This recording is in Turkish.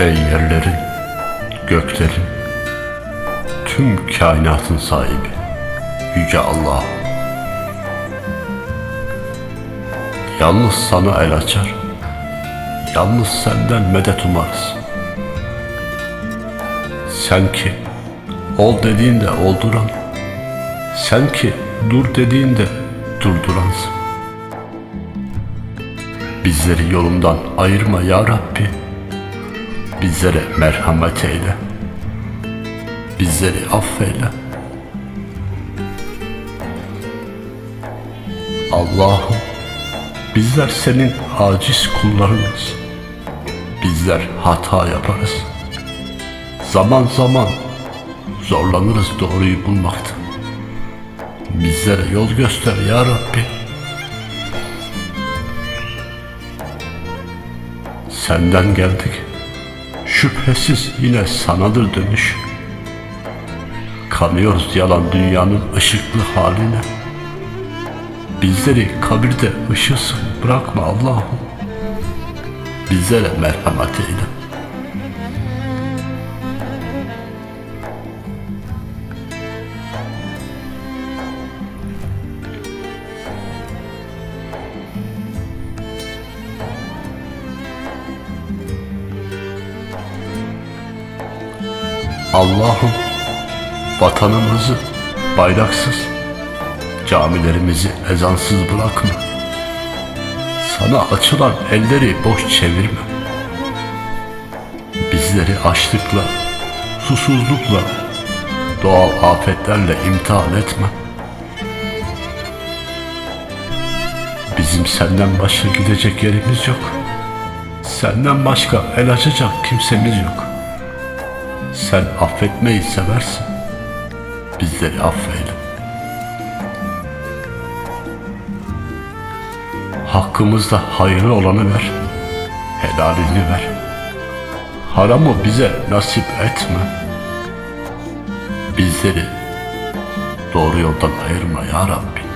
Ey yerlerin, göklerin, tüm kainatın sahibi, Yüce Allah. Yalnız sana el açar, yalnız senden medet umarız. Sen ki ol dediğinde olduran, sen ki dur dediğinde durduransın. Bizleri yolundan ayırma ya Rabbi. Bizlere merhamet eyle. Bizleri affeyle. Allah'ım bizler senin aciz kullarınız. Bizler hata yaparız. Zaman zaman zorlanırız doğruyu bulmakta. Bizlere yol göster ya Rabbi. Senden geldik. Şüphesiz yine sanadır dönüş. Kanıyoruz yalan dünyanın ışıklı haline. Bizleri kabirde ışılsın bırakma Allah'ım. Bizlere merhamet eyle. Allah'ım vatanımızı bayraksız, camilerimizi ezansız bırakma. Sana açılan elleri boş çevirme. Bizleri açlıkla, susuzlukla, doğal afetlerle imtihan etme. Bizim senden başka gidecek yerimiz yok. Senden başka el açacak kimsemiz yok. Sen affetmeyi seversin. Bizleri affeyle. Hakkımızda hayırlı olanı ver. Helalini ver. Haramı bize nasip etme. Bizleri doğru yoldan ayırma ya Rabbi.